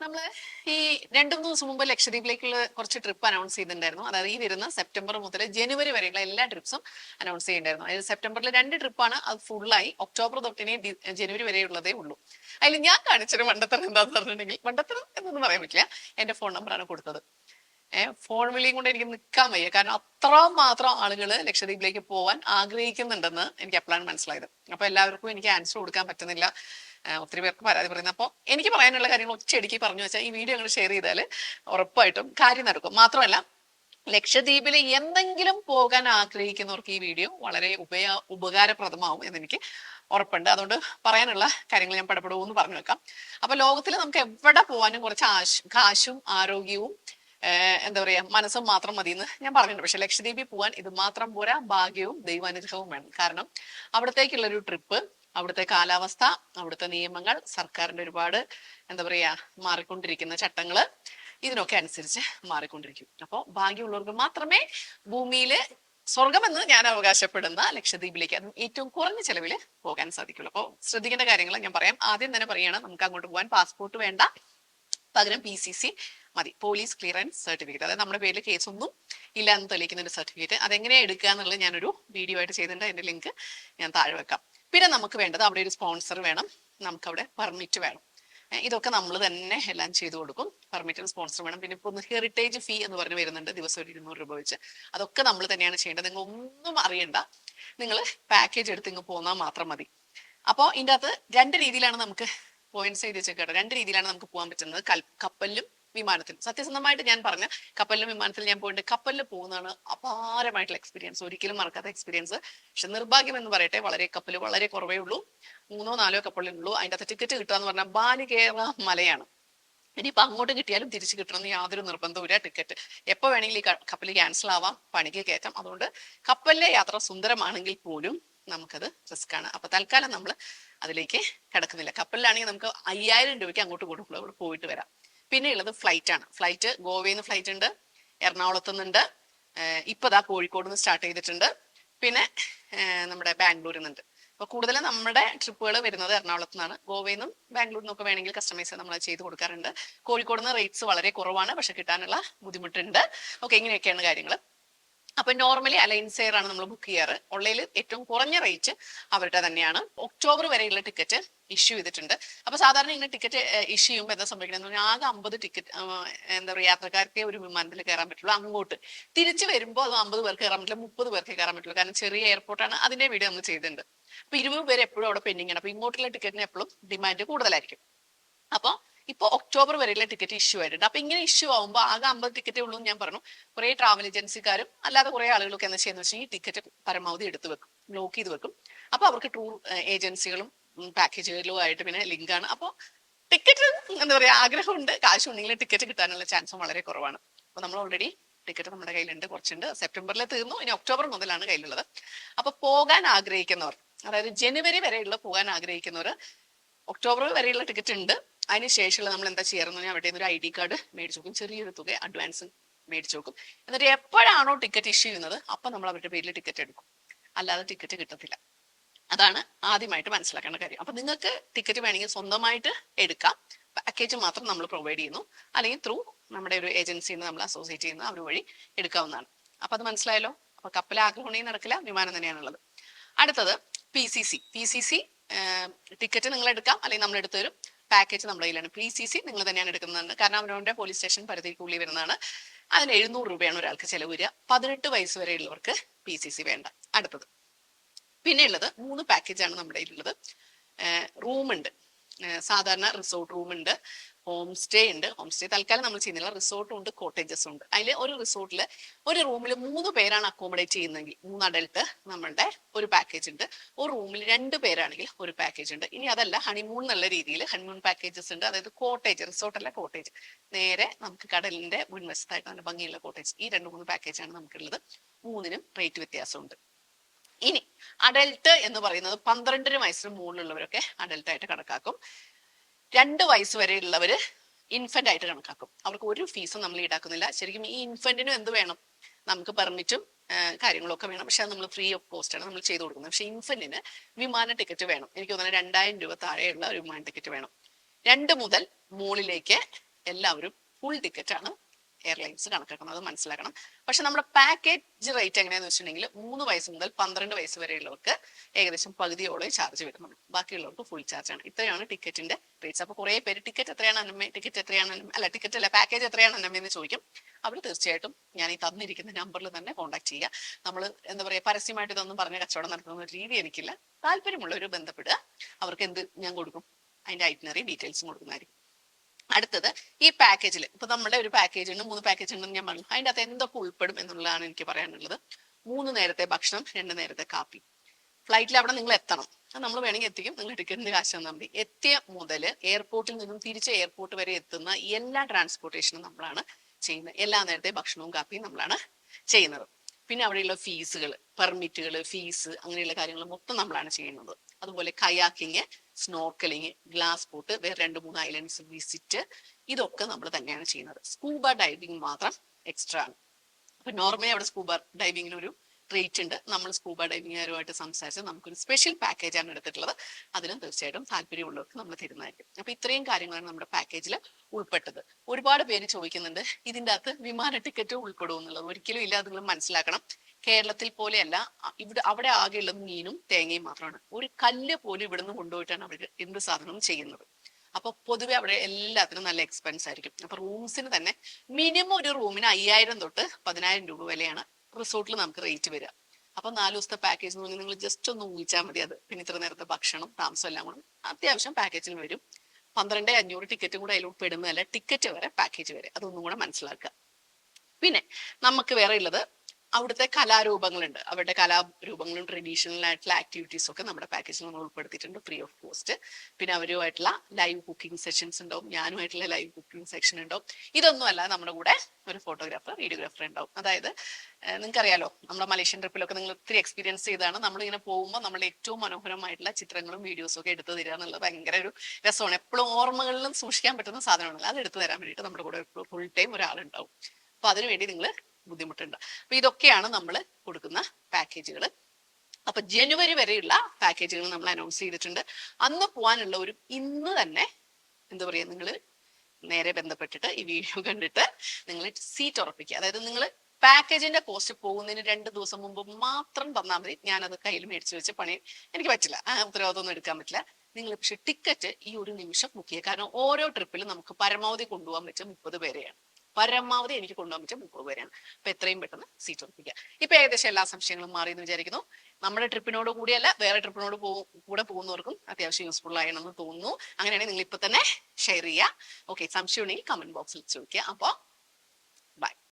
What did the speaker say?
നമ്മൾ ഈ രണ്ടു മൂന്ന് ദിവസം മുമ്പ് ലക്ഷദ്വീപിലേക്കുള്ള കുറച്ച് ട്രിപ്പ് അനൗൺസ് ചെയ്തിട്ടുണ്ടായിരുന്നു. അതായത് ഈ വരുന്ന സെപ്റ്റംബർ മുതൽ ജനുവരി വരെയുള്ള എല്ലാ ട്രിപ്സും അനൗൺസ് ചെയ്യുന്നുണ്ടായിരുന്നു അതായത് സെപ്റ്റംബറിൽ രണ്ട് ട്രിപ്പാണ് അത് ഫുള്ളായി ഒക്ടോബർ തൊട്ടിനെ ജനുവരി വരെയുള്ളതേ ഉള്ളൂ. അതിൽ ഞാൻ കാണിച്ചൊരു മണ്ടത്തരം എന്താന്ന് പറഞ്ഞിട്ടുണ്ടെങ്കിൽ മണ്ടത്തരം എന്നൊന്നും പറയാൻ പറ്റില്ല. എന്റെ ഫോൺ നമ്പറാണ് കൊടുത്തത്. ഫോൺ വിളിയും കൊണ്ട് എനിക്ക് നിൽക്കാൻ വയ്യ. കാരണം അത്ര മാത്രം ആളുകൾ ലക്ഷദ്വീപിലേക്ക് പോവാൻ ആഗ്രഹിക്കുന്നുണ്ടെന്ന് എനിക്ക് എപ്പോഴാണ് മനസ്സിലായത്. അപ്പൊ എല്ലാവർക്കും എനിക്ക് ആൻസർ കൊടുക്കാൻ പറ്റുന്നില്ല. ഒത്തിരി പേർക്ക് പരാതി പറയുന്നത് അപ്പോൾ എനിക്ക് പറയാനുള്ള കാര്യങ്ങൾ ഒറ്റയടിക്ക് പറഞ്ഞു വെച്ചാൽ ഈ വീഡിയോ നിങ്ങൾ ഷെയർ ചെയ്താൽ ഉറപ്പായിട്ടും കാര്യം നടക്കും. മാത്രമല്ല ലക്ഷദ്വീപിൽ എന്തെങ്കിലും പോകാൻ ആഗ്രഹിക്കുന്നവർക്ക് ഈ വീഡിയോ വളരെ ഉപയ ഉപകാരപ്രദമാവും എന്നെനിക്ക് ഉറപ്പുണ്ട്. അതുകൊണ്ട് പറയാനുള്ള കാര്യങ്ങൾ ഞാൻ പടപെടുമെന്ന് പറഞ്ഞു വെക്കാം. അപ്പൊ ലോകത്തിൽ നമുക്ക് എവിടെ പോകാനും കുറച്ച് ആശ് കാശും ആരോഗ്യവും എന്താ പറയാ മനസ്സും മാത്രം മതി എന്ന് ഞാൻ പറഞ്ഞിട്ടുണ്ട്. പക്ഷെ ലക്ഷദ്വീപിൽ പോകാൻ ഇത് മാത്രം പോരാ ഭാഗ്യവും ദൈവാനുഗ്രഹവും വേണം. കാരണം അവിടത്തേക്കുള്ള ഒരു ട്രിപ്പ് അവിടുത്തെ കാലാവസ്ഥ അവിടുത്തെ നിയമങ്ങൾ സർക്കാരിന്റെ ഒരുപാട് എന്താ പറയാ മാറിക്കൊണ്ടിരിക്കുന്ന ചട്ടങ്ങൾ ഇതിനൊക്കെ അനുസരിച്ച് മാറിക്കൊണ്ടിരിക്കും. അപ്പോൾ ഭാഗ്യമുള്ളവർക്ക് മാത്രമേ ഭൂമിയിൽ സ്വർഗമെന്ന് ഞാൻ അവകാശപ്പെടുന്ന ലക്ഷദ്വീപിലേക്ക് അതും ഏറ്റവും കുറഞ്ഞ ചെലവിൽ പോകാൻ സാധിക്കുള്ളൂ. അപ്പോൾ ശ്രദ്ധിക്കേണ്ട കാര്യങ്ങൾ ഞാൻ പറയാം. ആദ്യം തന്നെ പറയുകയാണ് നമുക്ക് അങ്ങോട്ട് പോകാൻ പാസ്പോർട്ട് വേണ്ട. പകരം പി സി സി മതി. പോലീസ് ക്ലിയറൻസ് സർട്ടിഫിക്കറ്റ് അതായത് നമ്മുടെ പേരിൽ കേസൊന്നും ഇല്ല എന്ന് തെളിയിക്കുന്ന ഒരു സർട്ടിഫിക്കറ്റ് അതെങ്ങനെയാണ് എടുക്കുക എന്നുള്ളത് ഞാനൊരു വീഡിയോ ആയിട്ട് ചെയ്തിട്ടുണ്ട്. അതിന്റെ ലിങ്ക് ഞാൻ താഴെ വെക്കാം. പിന്നെ നമുക്ക് വേണ്ടത് അവിടെ ഒരു സ്പോൺസർ വേണം. നമുക്ക് അവിടെ പെർമിറ്റ് വേണം ഇതൊക്കെ നമ്മൾ തന്നെ എല്ലാം ചെയ്തു കൊടുക്കും. പെർമിറ്റും സ്പോൺസർ വേണം. പിന്നെ ഇപ്പോൾ ഹെറിറ്റേജ് ഫീ എന്ന് പറഞ്ഞ് വരുന്നുണ്ട് ദിവസം ഒരു ഇരുന്നൂറ് രൂപ വെച്ച്. അതൊക്കെ നമ്മൾ തന്നെയാണ് ചെയ്യേണ്ടത്. നിങ്ങൾ ഒന്നും അറിയണ്ട. നിങ്ങൾ പാക്കേജ് എടുത്ത് ഇങ്ങ് പോന്നാൽ മാത്രം മതി. അപ്പോൾ ഇതിന്റെ അകത്ത് രണ്ട് രീതിയിലാണ് നമുക്ക് പോയിന്റ്സ് എഴുതി വെച്ചേക്കട്ടെ. രണ്ട് രീതിയിലാണ് നമുക്ക് പോകാൻ പറ്റുന്നത്. കപ്പലിലും വിമാനത്തിലും സത്യസന്ധമായിട്ട് ഞാൻ പറഞ്ഞ കപ്പലിലും വിമാനത്തിൽ ഞാൻ പോയിട്ട് കപ്പലിൽ പോകുന്നതാണ് അപാരമായിട്ടുള്ള എക്സ്പീരിയൻസ് ഒരിക്കലും മറക്കാത്ത എക്സ്പീരിയൻസ് പക്ഷെ നിർഭാഗ്യം എന്ന് പറയട്ടെ വളരെ കപ്പൽ വളരെ കുറവേ ഉള്ളൂ. മൂന്നോ നാലോ കപ്പലുള്ളൂ അതിന്റെ അകത്ത് ടിക്കറ്റ് കിട്ടുക എന്ന് പറഞ്ഞാൽ ബാലി കയറ മലയാണ്. ഇനിയിപ്പോൾ അങ്ങോട്ട് കിട്ടിയാലും തിരിച്ചു കിട്ടണമെന്ന് യാതൊരു നിർബന്ധവുമില്ല ടിക്കറ്റ് എപ്പോൾ വേണമെങ്കിലും ഈ കപ്പൽ ക്യാൻസൽ ആവാം പണിക്ക് കയറ്റാം. അതുകൊണ്ട് കപ്പലിലെ യാത്ര സുന്ദരമാണെങ്കിൽ പോലും നമുക്കത് റിസ്ക് ആണ്. അപ്പൊ തൽക്കാലം നമ്മൾ അതിലേക്ക് കിടക്കുന്നില്ല. കപ്പലിലാണെങ്കിൽ നമുക്ക് അയ്യായിരം രൂപയ്ക്ക് അങ്ങോട്ട് കൊടുക്കുള്ളൂ അവിടെ പോയിട്ട് വരാം. പിന്നെ ഉള്ളത് ഫ്ലൈറ്റ് ആണ്. ഫ്ലൈറ്റ് ഗോവയിൽ നിന്ന് ഫ്ലൈറ്റ് ഉണ്ട് എറണാകുളത്ത് നിന്നുണ്ട് ഇപ്പൊ ദാ കോഴിക്കോട് നിന്ന് സ്റ്റാർട്ട് ചെയ്തിട്ടുണ്ട്. പിന്നെ നമ്മുടെ ബാംഗ്ലൂരിൽ നിന്നുണ്ട് അപ്പൊ കൂടുതലും നമ്മുടെ ട്രിപ്പുകൾ വരുന്നത് എറണാകുളത്ത് നിന്നാണ് ഗോവയിൽ നിന്നും ബാംഗ്ലൂരിൽ നിന്നൊക്കെ വേണമെങ്കിൽ കസ്റ്റമൈസ് നമ്മൾ ചെയ്ത് കൊടുക്കാറുണ്ട്. കോഴിക്കോട് നിന്ന് റേറ്റ്സ് വളരെ കുറവാണ് പക്ഷെ കിട്ടാനുള്ള ബുദ്ധിമുട്ടുണ്ട്. ഓക്കെ ഇങ്ങനെയൊക്കെയാണ് കാര്യങ്ങൾ അപ്പൊ നോർമലി അലയൻസ് എയർ ആണ് നമ്മൾ ബുക്ക് ചെയ്യാറ്. ഉള്ളതിൽ ഏറ്റവും കുറഞ്ഞ റേറ്റ് അവരുടെ തന്നെയാണ്. ഒക്ടോബർ വരെയുള്ള ടിക്കറ്റ് ഇഷ്യൂ ചെയ്തിട്ടുണ്ട്. അപ്പൊ സാധാരണ ഇങ്ങനെ ടിക്കറ്റ് ഇഷ്യൂ ചെയ്യുമ്പോൾ എന്താ സംഭവിക്കുന്നത് പറഞ്ഞാൽ ആകെ അമ്പത് ടിക്കറ്റ് എന്താ പറയുക യാത്രക്കാർക്ക് ഒരു വിമാനത്തിൽ കയറാൻ പറ്റുള്ളൂ അങ്ങോട്ട്. തിരിച്ചു വരുമ്പോൾ അത് അമ്പത് പേർക്ക് കയറാൻ പറ്റില്ല മുപ്പത് പേർക്ക് കയറാൻ പറ്റുള്ളൂ കാരണം ചെറിയ എയർപോർട്ടാണ് അതിന്റെ വീഡിയോ നമ്മൾ ചെയ്തിട്ടുണ്ട്. അപ്പൊ ഇരുപത് പേര് എപ്പോഴും അവിടെ പെൻഡിങ് ആണ്. അപ്പൊ ഇങ്ങോട്ടുള്ള ടിക്കറ്റിന് എപ്പോഴും ഡിമാൻഡ് കൂടുതലായിരിക്കും. അപ്പൊ ഇപ്പൊ ഒക്ടോബർ വരെയുള്ള ടിക്കറ്റ് ഇഷ്യൂ ആയിട്ടുണ്ട്. അപ്പൊ ഇങ്ങനെ ഇഷ്യൂ ആകുമ്പോൾ ആകെ അമ്പത് ടിക്കറ്റേ ഉള്ളൂ ഞാൻ പറഞ്ഞു. കുറേ ട്രാവൽ ഏജൻസിക്കാരും അല്ലാതെ കുറേ ആളുകളൊക്കെ എന്താ ചെയ്യുന്നത് വെച്ചാൽ ഈ ടിക്കറ്റ് പരമാവധി എടുത്തു വെക്കും ബ്ലോക്ക് ചെയ്ത് വെക്കും. അപ്പൊ അവർക്ക് ടൂർ ഏജൻസികളും പാക്കേജുകളും ആയിട്ട് പിന്നെ ലിങ്കാണ് അപ്പോൾ ടിക്കറ്റ് എന്താ പറയാ ആഗ്രഹമുണ്ട്. കാശുണ്ടെങ്കിൽ ടിക്കറ്റ് കിട്ടാനുള്ള ചാൻസും വളരെ കുറവാണ്. അപ്പോൾ നമ്മൾ ഓൾറെഡി ടിക്കറ്റ് നമ്മുടെ കയ്യിലുണ്ട് കുറച്ചുണ്ട്. സെപ്റ്റംബറിൽ തീർന്നു. ഇനി ഒക്ടോബർ മുതലാണ് കയ്യിലുള്ളത്. അപ്പൊ പോകാൻ ആഗ്രഹിക്കുന്നവർ അതായത് ജനുവരി വരെയുള്ള പോകാൻ ആഗ്രഹിക്കുന്നവർ ഒക്ടോബർ വരെയുള്ള ടിക്കറ്റ് ഉണ്ട്. അതിന് ശേഷമുള്ള നമ്മൾ എന്താ ചെയ്യാറെന്ന് പറഞ്ഞാൽ അവിടെ ഒരു ഐ ഡി കാർഡ് മേടിച്ചു നോക്കും ചെറിയൊരു തുക അഡ്വാൻസ് മേടിച്ചു നോക്കും എന്നിട്ട് എപ്പോഴാണോ ടിക്കറ്റ് ഇഷ്യൂ ചെയ്യുന്നത് അപ്പൊ നമ്മൾ അവരുടെ പേരിൽ ടിക്കറ്റ് എടുക്കും. അല്ലാതെ ടിക്കറ്റ് കിട്ടത്തില്ല. അതാണ് ആദ്യമായിട്ട് മനസ്സിലാക്കേണ്ട കാര്യം. അപ്പൊ നിങ്ങൾക്ക് ടിക്കറ്റ് വേണമെങ്കിൽ സ്വന്തമായിട്ട് എടുക്കാം. പാക്കേജ് മാത്രം നമ്മൾ പ്രൊവൈഡ് ചെയ്യുന്നു. അല്ലെങ്കിൽ ത്രൂ നമ്മുടെ ഒരു ഏജൻസിയിൽ നിന്ന് നമ്മൾ അസോസിയേറ്റ് ചെയ്യുന്ന അവർ വഴി എടുക്കാവുന്നതാണ്. അപ്പൊ അത് മനസ്സിലായല്ലോ? അപ്പൊ കപ്പൽ ആഗ്രഹമുണ്ടെങ്കിൽ നടക്കില്ല വിമാനം തന്നെയാണുള്ളത് അടുത്തത് P C C P C C ticket നിങ്ങൾ എടുക്കാം. അല്ലെങ്കിൽ നമ്മൾ എടുത്തു തരും. പാക്കേജ് നമ്മുടെ കയ്യിലാണ്. പി സി സി നിങ്ങൾ തന്നെയാണ് എടുക്കുന്നത് കാരണം അവരവരുടെ പോലീസ് സ്റ്റേഷൻ പരിധിക്കുള്ളിൽ വരുന്നതാണ്. അതിന് എഴുന്നൂറ് രൂപയാണ് ഒരാൾക്ക് ചെലവ് വരിക. പതിനെട്ട് വയസ്സ് വരെയുള്ളവർക്ക് പി സി സി വേണ്ട. അടുത്തത്. പിന്നെ ഉള്ളത് മൂന്ന് പാക്കേജാണ് നമ്മുടെ കയ്യിലുള്ളത്. റൂമുണ്ട്. സാധാരണ റിസോർട്ട് റൂമുണ്ട്. ഹോം സ്റ്റേ ഉണ്ട്. ഹോം സ്റ്റേ തൽക്കാലം നമ്മൾ ചെയ്യുന്നില്ല. റിസോർട്ടും ഉണ്ട് കോട്ടേജസും ഉണ്ട്. അതിൽ ഒരു റിസോർട്ടിൽ ഒരു റൂമിൽ മൂന്ന് പേരാണ് അക്കോമഡേറ്റ് ചെയ്യുന്നതെങ്കിൽ മൂന്ന് അഡൽട്ട് നമ്മളുടെ ഒരു പാക്കേജ് ഉണ്ട്. ഒരു റൂമിൽ രണ്ട് പേരാണെങ്കിൽ ഒരു പാക്കേജ് ഉണ്ട്. ഇനി അതല്ല ഹണിമൂൺ എന്നുള്ള രീതിയിൽ ഹണിമൂൺ പാക്കേജസ് ഉണ്ട്. അതായത് കോട്ടേജ് റിസോർട്ടല്ല കോട്ടേജ് നേരെ നമുക്ക് കടലിന്റെ മുൻവശത്തായിട്ട് നല്ല ഭംഗിയുള്ള കോട്ടേജ് ഈ രണ്ട് മൂന്ന് പാക്കേജാണ് നമുക്കുള്ളത്. മൂന്നിനും റേറ്റ് വ്യത്യാസമുണ്ട്. ഇനി അഡൽട്ട് എന്ന് പറയുന്നത് പന്ത്രണ്ടര വയസ്സിന് മുകളിലുള്ളവരൊക്കെ അഡൽട്ടായിട്ട് കണക്കാക്കും. രണ്ട് വയസ്സ് വരെയുള്ളവർ ഇൻഫന്റ് ആയിട്ട് കണക്കാക്കും. അവർക്ക് ഒരു ഫീസും നമ്മൾ ഈടാക്കുന്നില്ല. ശരിക്കും ഈ ഇൻഫന്റിനും എന്ത് വേണം? നമുക്ക് പെർമിറ്റും കാര്യങ്ങളൊക്കെ വേണം. പക്ഷെ അത് നമ്മൾ ഫ്രീ ഓഫ് കോസ്റ്റ് ആണ് നമ്മൾ ചെയ്തു കൊടുക്കുന്നത്. പക്ഷെ ഇൻഫന്റിന് വിമാന ടിക്കറ്റ് വേണം. എനിക്ക് തോന്നുന്നത് രണ്ടായിരം രൂപ താഴെയുള്ള ഒരു വിമാന ടിക്കറ്റ് വേണം. രണ്ട് മുതൽ മുകളിലേക്ക് എല്ലാവരും ഫുൾ ടിക്കറ്റ് ആണ് എയർലൈൻസ് കണക്കാക്കുന്നത് മനസ്സിലാക്കണം. പക്ഷെ നമ്മുടെ പാക്കേജ് റേറ്റ് എങ്ങനെയാന്ന് വെച്ചിട്ടുണ്ടെങ്കിൽ മൂന്ന് വയസ്സ് മുതൽ പന്ത്രണ്ട് വയസ്സ് വരെയുള്ളവർക്ക് ഏകദേശം പകുതിയോളം ചാർജ് വരുന്നുള്ളൂ ബാക്കിയുള്ളവർക്ക് ഫുൾ ചാർജ് ആണ്. ഇത്രയാണ് ടിക്കറ്റിന്റെ റേറ്റ്സ് അപ്പൊ കുറെ പേര് ടിക്കറ്റ് എത്രയാണ് അന്നമ്മേ ടിക്കറ്റ് എത്രയാണ് അല്ല ടിക്കറ്റ് അല്ല പാക്കേജ് എത്രയാണ് അന്നമ്മേ എന്ന് ചോദിക്കും. അവർ തീർച്ചയായിട്ടും ഞാൻ ഈ തന്നിരിക്കുന്ന നമ്പറിൽ തന്നെ കോൺടാക്ട് ചെയ്യുക. നമ്മൾ എന്താ പറയാ പരസ്യമായിട്ട് ഇതൊന്നും പറഞ്ഞ കച്ചവടം നടത്തുന്ന രീതി എനിക്കില്ല. താല്പര്യമുള്ളവർ ബന്ധപ്പെടുക. അവർക്ക് എന്ത് ഞാൻ കൊടുക്കും അതിന്റെ ഐറ്റിനറി ഡീറ്റെയിൽസും കൊടുക്കുന്നതായിരിക്കും. അടുത്തത് ഈ പാക്കേജിൽ ഇപ്പൊ നമ്മുടെ ഒരു പാക്കേജ് ഉണ്ട് മൂന്ന് പാക്കേജ് ഉണ്ടെന്ന് ഞാൻ പറഞ്ഞു. അതിന്റെ അകത്ത് എന്തൊക്കെ ഉൾപ്പെടും എന്നുള്ളതാണ് എനിക്ക് പറയാനുള്ളത്. മൂന്ന് നേരത്തെ ഭക്ഷണം രണ്ട് നേരത്തെ കാപ്പി. ഫ്ലൈറ്റിൽ അവിടെ നിങ്ങൾ എത്തണം. നമ്മൾ വേണമെങ്കിൽ എത്തിക്കും. നിങ്ങൾ ടിക്കറ്റിന്റെ കാശ് തന്നാൽ മതി. എത്തിയ മുതൽ എയർപോർട്ടിൽ നിന്നും തിരിച്ച് എയർപോർട്ട് വരെ എത്തുന്ന എല്ലാ ട്രാൻസ്പോർട്ടേഷനും നമ്മളാണ് ചെയ്യുന്നത്. എല്ലാ നേരത്തെ ഭക്ഷണവും കാപ്പിയും നമ്മളാണ് ചെയ്യുന്നത്. പിന്നെ അവിടെയുള്ള ഫീസുകൾ പെർമിറ്റുകൾ ഫീസ് അങ്ങനെയുള്ള കാര്യങ്ങൾ മൊത്തം നമ്മളാണ് ചെയ്യുന്നത്. അതുപോലെ കയാക്കിങ് സ്നോർക്കലിങ് ഗ്ലാസ് ബോട്ട് വേറെ രണ്ട് മൂന്ന് ഐലൻഡ്സ് വിസിറ്റ് ഇതൊക്കെ നമ്മൾ തന്നെയാണ് ചെയ്യുന്നത്. സ്കൂബ ഡൈവിംഗ് മാത്രം എക്സ്ട്രാ ആണ്. അപ്പൊ നോർമലി അവിടെ സ്കൂബ ഡൈവിംഗിൽ ഒരു റേറ്റ് ഉണ്ട്. നമ്മൾ സ്കൂബ ഡൈവിംഗുകാരുമായിട്ട് സംസാരിച്ച് നമുക്കൊരു സ്പെഷ്യൽ പാക്കേജാണ് എടുത്തിട്ടുള്ളത്. അതിനും തീർച്ചയായിട്ടും താല്പര്യമുള്ളവർക്ക് നമ്മൾ തരുന്നതായിരിക്കും. അപ്പൊ ഇത്രയും കാര്യങ്ങളാണ് നമ്മുടെ പാക്കേജിൽ ഉൾപ്പെട്ടത്. ഒരുപാട് പേര് ചോദിക്കുന്നുണ്ട് ഇതിന്റെ അകത്ത് വിമാന ടിക്കറ്റ് ഉൾപ്പെടും എന്നുള്ളത്. ഒരിക്കലും ഇല്ല നിങ്ങൾ മനസ്സിലാക്കണം. കേരളത്തിൽ പോലെയല്ല ഇവിടെ അവിടെ ആകെയുള്ളത് മീനും തേങ്ങയും മാത്രമാണ്. ഒരു കല്ല് പോലും ഇവിടുന്ന് കൊണ്ടുപോയിട്ടാണ് അവർ എന്ത് സാധനവും ചെയ്യുന്നത്. അപ്പൊ പൊതുവെ അവിടെ എല്ലാത്തിനും നല്ല എക്സ്പെൻസ് ആയിരിക്കും. അപ്പൊ റൂംസിന് തന്നെ മിനിമം ഒരു റൂമിന് അയ്യായിരം തൊട്ട് പതിനായിരം രൂപ വിലയാണ് റിസോർട്ടിൽ നമുക്ക് റേറ്റ് വരിക. അപ്പൊ നാല് ദിവസത്തെ പാക്കേജ് എന്ന് പറഞ്ഞാൽ നിങ്ങൾ ജസ്റ്റ് ഒന്ന് ഊഹിച്ചാൽ മതി അത്. പിന്നെ ഇത്ര നേരത്തെ ഭക്ഷണം താമസം എല്ലാം കൂടെ അത്യാവശ്യം പാക്കേജിന് വരും. പന്ത്രണ്ട് അഞ്ഞൂറ് ടിക്കറ്റും കൂടെ അതിലോട്ട് പെടുന്നതല്ല ടിക്കറ്റ് വരെ പാക്കേജ് വരെ. അതൊന്നും കൂടെ മനസ്സിലാക്കുക. പിന്നെ നമുക്ക് വേറെ ഉള്ളത് അവിടുത്തെ കലാരൂപങ്ങളുണ്ട്. അവരുടെ കലാരൂപങ്ങളും ട്രഡീഷണൽ ആയിട്ടുള്ള ആക്ടിവിറ്റീസും ഒക്കെ നമ്മുടെ പാക്കേജിൽ നമ്മൾ ഉൾപ്പെടുത്തിയിട്ടുണ്ട്. ഫ്രീ ഓഫ് കോസ്റ്റ് പിന്നെ അവരുമായിട്ടുള്ള ലൈവ് കുക്കിംഗ് സെഷൻസ് ഉണ്ടാവും. ഞാനുമായിട്ടുള്ള ലൈവ് കുക്കിംഗ് സെക്ഷൻ ഉണ്ടാവും. ഇതൊന്നുമല്ല നമ്മുടെ കൂടെ ഒരു ഫോട്ടോഗ്രാഫർ വീഡിയോഗ്രാഫർ ഉണ്ടാവും. അതായത് നിങ്ങൾക്കറിയാലോ നമ്മുടെ മലേഷ്യൻ ട്രിപ്പിലൊക്കെ നിങ്ങൾ ഒത്തിരി എക്സ്പീരിയൻസ് ചെയ്താണ് നമ്മളിങ്ങനെ പോകുമ്പോൾ നമ്മൾ ഏറ്റവും മനോഹരമായിട്ടുള്ള ചിത്രങ്ങളും വീഡിയോസും ഒക്കെ എടുത്തു തരിക എന്നുള്ളത് ഭയങ്കര ഒരു രസമാണ്. എപ്പോഴും ഓർമ്മകളിലും സൂക്ഷിക്കാൻ പറ്റുന്ന സാധനമാണല്ലോ അത് എടുത്തു തരാൻ വേണ്ടിയിട്ട് നമ്മുടെ കൂടെ ഫുൾ ടൈം ഒരാളുണ്ടാവും. അപ്പൊ അതിനുവേണ്ടി നിങ്ങൾ ബുദ്ധിമുട്ടുണ്ട്. അപ്പൊ ഇതൊക്കെയാണ് നമ്മൾ കൊടുക്കുന്ന പാക്കേജുകൾ. അപ്പൊ ജനുവരി വരെയുള്ള പാക്കേജുകൾ നമ്മൾ അനൗൺസ് ചെയ്തിട്ടുണ്ട്. അന്ന് പോകാനുള്ള ഒരു ഇന്ന് തന്നെ എന്താ പറയാ നിങ്ങൾ നേരെ ബന്ധപ്പെട്ടിട്ട് ഈ വീഡിയോ കണ്ടിട്ട് നിങ്ങൾ സീറ്റ് ഉറപ്പിക്കുക. അതായത് നിങ്ങൾ പാക്കേജിന്റെ കോസ്റ്റ് പോകുന്നതിന് രണ്ട് ദിവസം മുമ്പ് മാത്രം തന്നാൽ മതി. ഞാനത് കയ്യിൽ മേടിച്ചു വെച്ച് പണി എനിക്ക് പറ്റില്ല. ഒന്നും എടുക്കാൻ പറ്റില്ല. നിങ്ങൾ പക്ഷെ ടിക്കറ്റ് ഈ ഒരു നിമിഷം ബുക്ക് ചെയ്യുക. കാരണം ഓരോ ട്രിപ്പിലും നമുക്ക് പരമാവധി കൊണ്ടുപോകാൻ പറ്റിയ മുപ്പത് പേരെയാണ്. പരമാവധി എനിക്ക് കൊണ്ടുപോകാൻ പറ്റും മുപ്പത് പേരെയാണ്. അപ്പൊ എത്രയും പെട്ടെന്ന് സീറ്റ് ഉറപ്പിക്കുക. ഇപ്പൊ ഏകദേശം എല്ലാ സംശയങ്ങളും മാറി എന്ന് വിചാരിക്കുന്നു. നമ്മുടെ ട്രിപ്പിനോട് കൂടിയല്ല വേറെ ട്രിപ്പിനോട് കൂടെ പോകുന്നവർക്കും അത്യാവശ്യം യൂസ്ഫുൾ ആയെന്ന് തോന്നുന്നു. അങ്ങനെയാണെങ്കിൽ നിങ്ങൾ ഇപ്പൊ തന്നെ ഷെയർ ചെയ്യുക. ഓക്കെ സംശയം ഉണ്ടെങ്കിൽ കമന്റ് ബോക്സിൽ ചോദിക്കുക. അപ്പൊ ബൈ